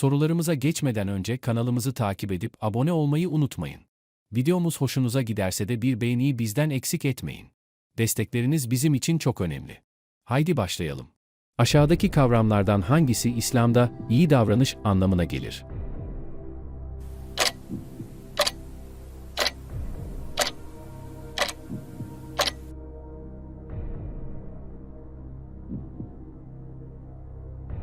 Sorularımıza geçmeden önce kanalımızı takip edip abone olmayı unutmayın. Videomuz hoşunuza giderse de bir beğeniyi bizden eksik etmeyin. Destekleriniz bizim için çok önemli. Haydi başlayalım. Aşağıdaki kavramlardan hangisi İslam'da iyi davranış anlamına gelir?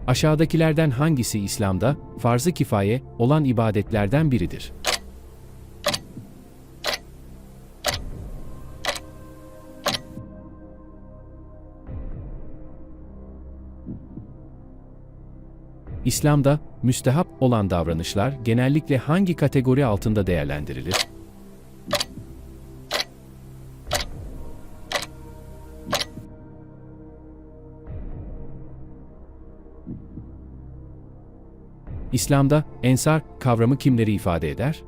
Aşağıdakilerden hangisi İslam'da farz-ı kifaye olan ibadetlerden biridir? İslam'da müstehap olan davranışlar genellikle hangi kategori altında değerlendirilir? İslam'da ensar kavramı kimleri ifade eder?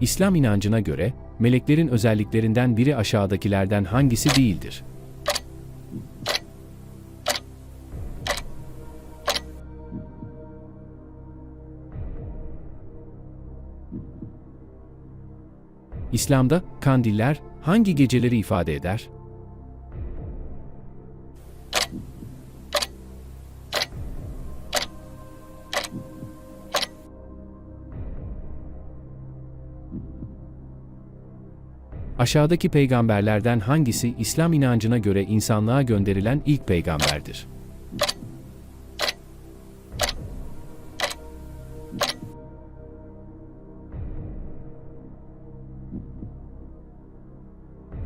İslam inancına göre meleklerin özelliklerinden biri aşağıdakilerden hangisi değildir? İslam'da kandiller hangi geceleri ifade eder? Aşağıdaki peygamberlerden hangisi İslam inancına göre insanlığa gönderilen ilk peygamberdir?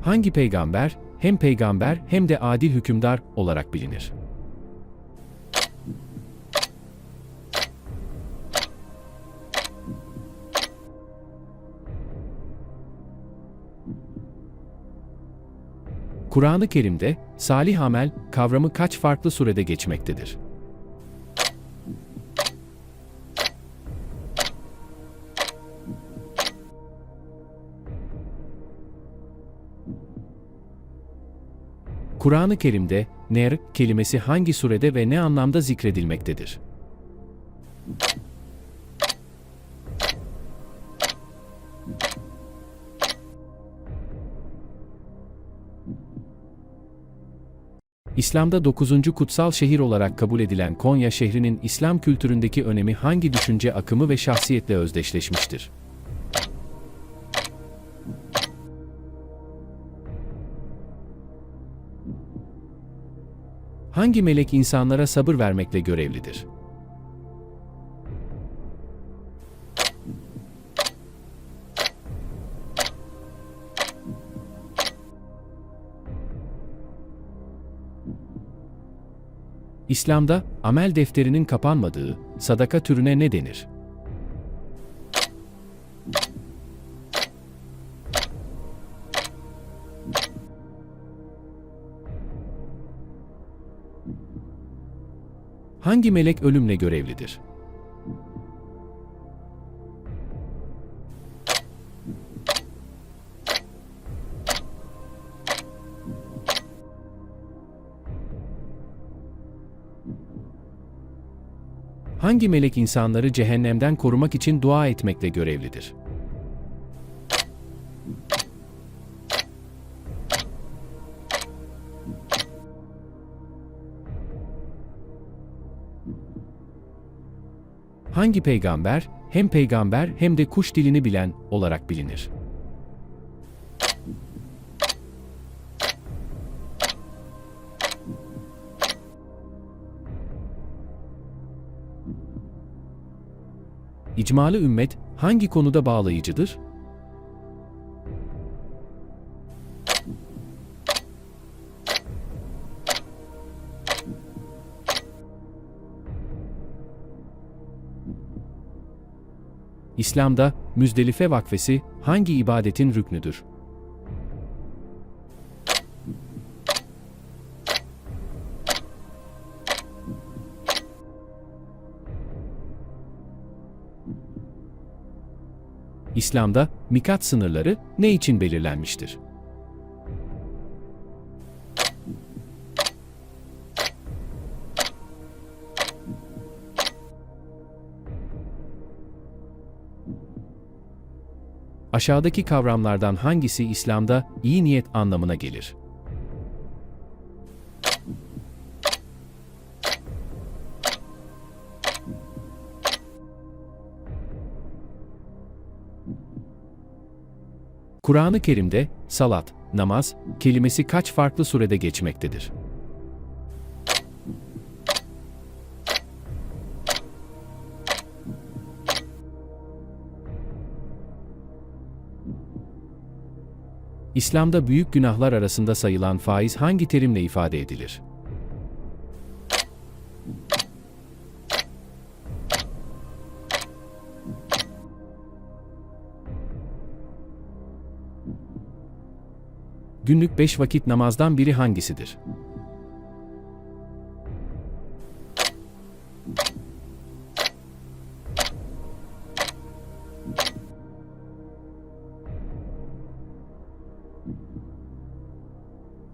Hangi peygamber hem peygamber hem de adil hükümdar olarak bilinir? Kur'an-ı Kerim'de salih amel kavramı kaç farklı surede geçmektedir? Kur'an-ı Kerim'de ner kelimesi hangi surede ve ne anlamda zikredilmektedir? İslam'da 9. kutsal şehir olarak kabul edilen Konya şehrinin İslam kültüründeki önemi hangi düşünce akımı ve şahsiyetle özdeşleşmiştir? Hangi melek insanlara sabır vermekle görevlidir? İslam'da amel defterinin kapanmadığı sadaka türüne ne denir? Hangi melek ölümle görevlidir? Hangi melek insanları cehennemden korumak için dua etmekle görevlidir? Hangi peygamber hem peygamber hem de kuş dilini bilen olarak bilinir? İcmalı ümmet hangi konuda bağlayıcıdır? İslam'da Müzdelife vakfesi hangi ibadetin rüknüdür? İslam'da mikat sınırları ne için belirlenmiştir? Aşağıdaki kavramlardan hangisi İslam'da iyi niyet anlamına gelir? Kur'an-ı Kerim'de salat, namaz kelimesi kaç farklı surede geçmektedir? İslam'da büyük günahlar arasında sayılan faiz hangi terimle ifade edilir? Günlük beş vakit namazdan biri hangisidir?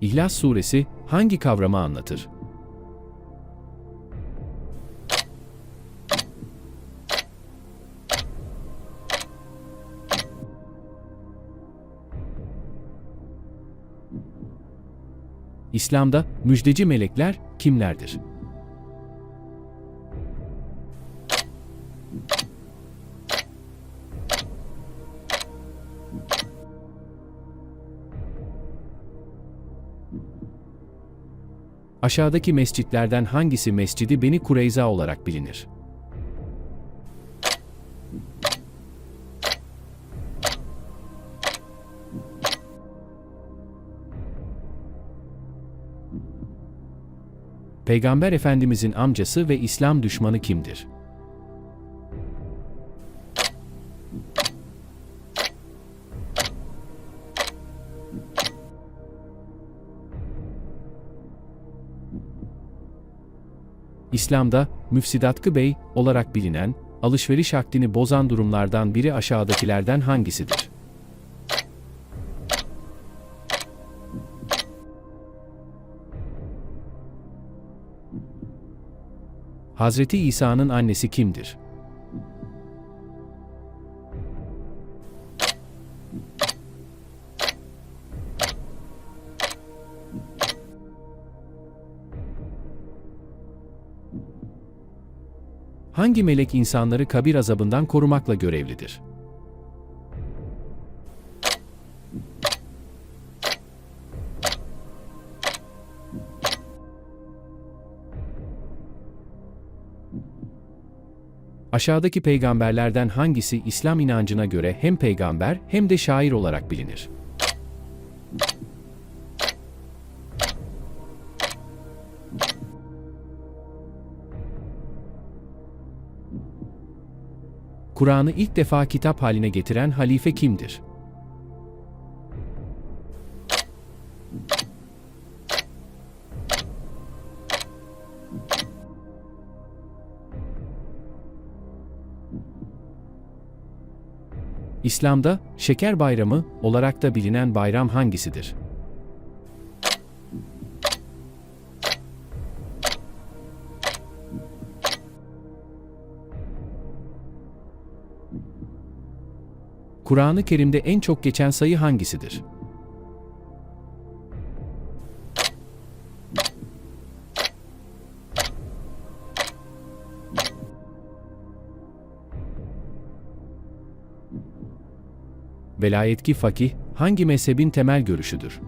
İhlas suresi hangi kavramı anlatır? İslam'da müjdeci melekler kimlerdir? Aşağıdaki mescitlerden hangisi Mescidi Beni Kureyza olarak bilinir? Peygamber Efendimizin amcası ve İslam düşmanı kimdir? İslam'da müfsidatkı bey olarak bilinen, alışveriş akdini bozan durumlardan biri aşağıdakilerden hangisidir? Hazreti İsa'nın annesi kimdir? Hangi melek insanları kabir azabından korumakla görevlidir? Aşağıdaki peygamberlerden hangisi İslam inancına göre hem peygamber hem de şair olarak bilinir? Kur'an'ı ilk defa kitap haline getiren halife kimdir? İslam'da şeker bayramı olarak da bilinen bayram hangisidir? Kur'an-ı Kerim'de en çok geçen sayı hangisidir? Velayetki fakih hangi mezhebin temel görüşüdür?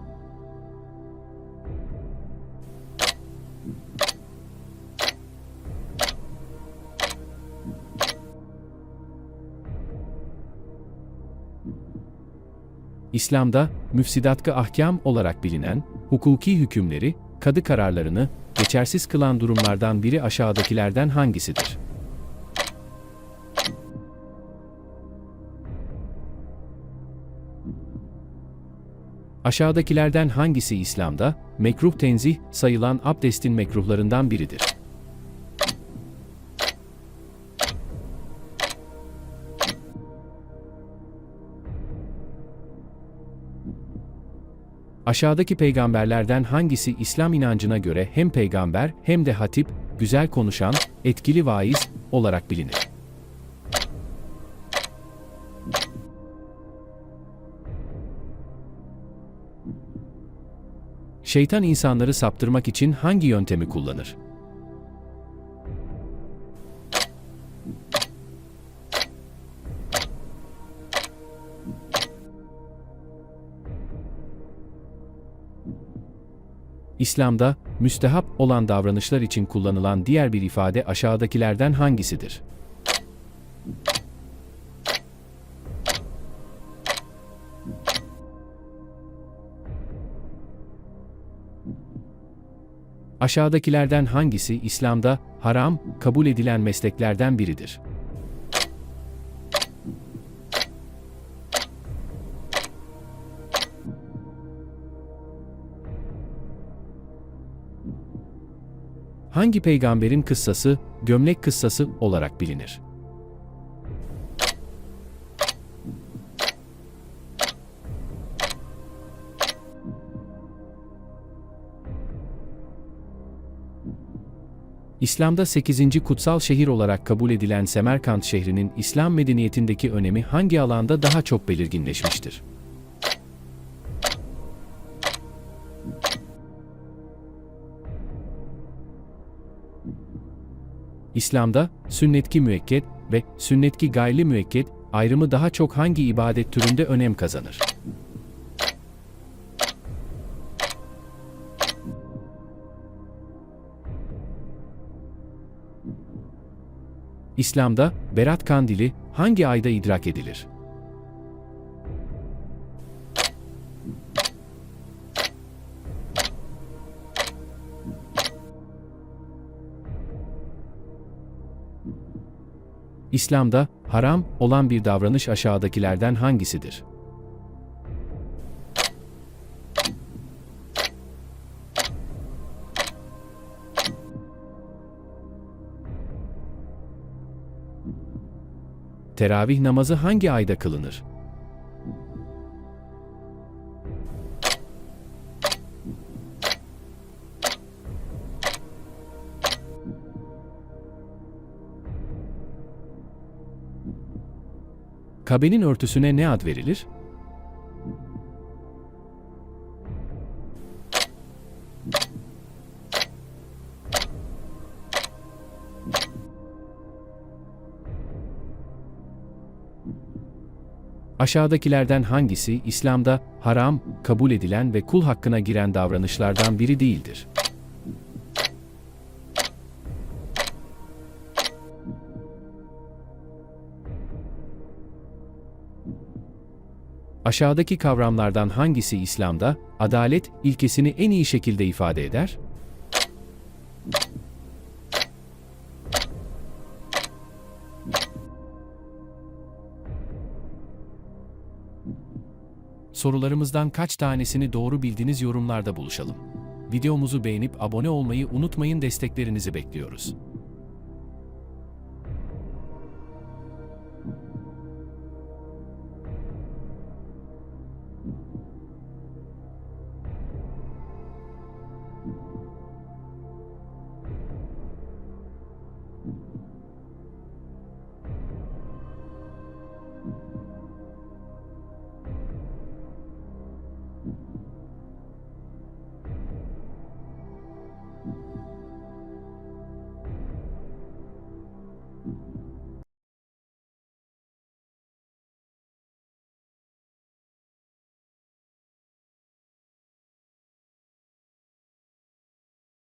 İslam'da müfsidatkı ahkam olarak bilinen hukuki hükümleri, kadı kararlarını geçersiz kılan durumlardan biri aşağıdakilerden hangisidir? Aşağıdakilerden hangisi İslam'da mekruh tenzih sayılan abdestin mekruhlarından biridir? Aşağıdaki peygamberlerden hangisi İslam inancına göre hem peygamber hem de hatip, güzel konuşan, etkili vaiz olarak bilinir? Şeytan insanları saptırmak için hangi yöntemi kullanır? İslam'da müstehap olan davranışlar için kullanılan diğer bir ifade aşağıdakilerden hangisidir? Aşağıdakilerden hangisi İslam'da haram kabul edilen mesleklerden biridir? Hangi peygamberin kıssası gömlek kıssası olarak bilinir? İslam'da 8. kutsal şehir olarak kabul edilen Semerkant şehrinin İslam medeniyetindeki önemi hangi alanda daha çok belirginleşmiştir? İslam'da sünnetki müekket ve sünnetki gayri müekket ayrımı daha çok hangi ibadet türünde önem kazanır? İslam'da Berat Kandili hangi ayda idrak edilir? İslam'da haram olan bir davranış aşağıdakilerden hangisidir? Teravih namazı hangi ayda kılınır? Kabe'nin örtüsüne ne ad verilir? Aşağıdakilerden hangisi İslam'da haram kabul edilen ve kul hakkına giren davranışlardan biri değildir? Aşağıdaki kavramlardan hangisi İslam'da adalet ilkesini en iyi şekilde ifade eder? Sorularımızdan kaç tanesini doğru bildiniz yorumlarda buluşalım. Videomuzu beğenip abone olmayı unutmayın desteklerinizi bekliyoruz.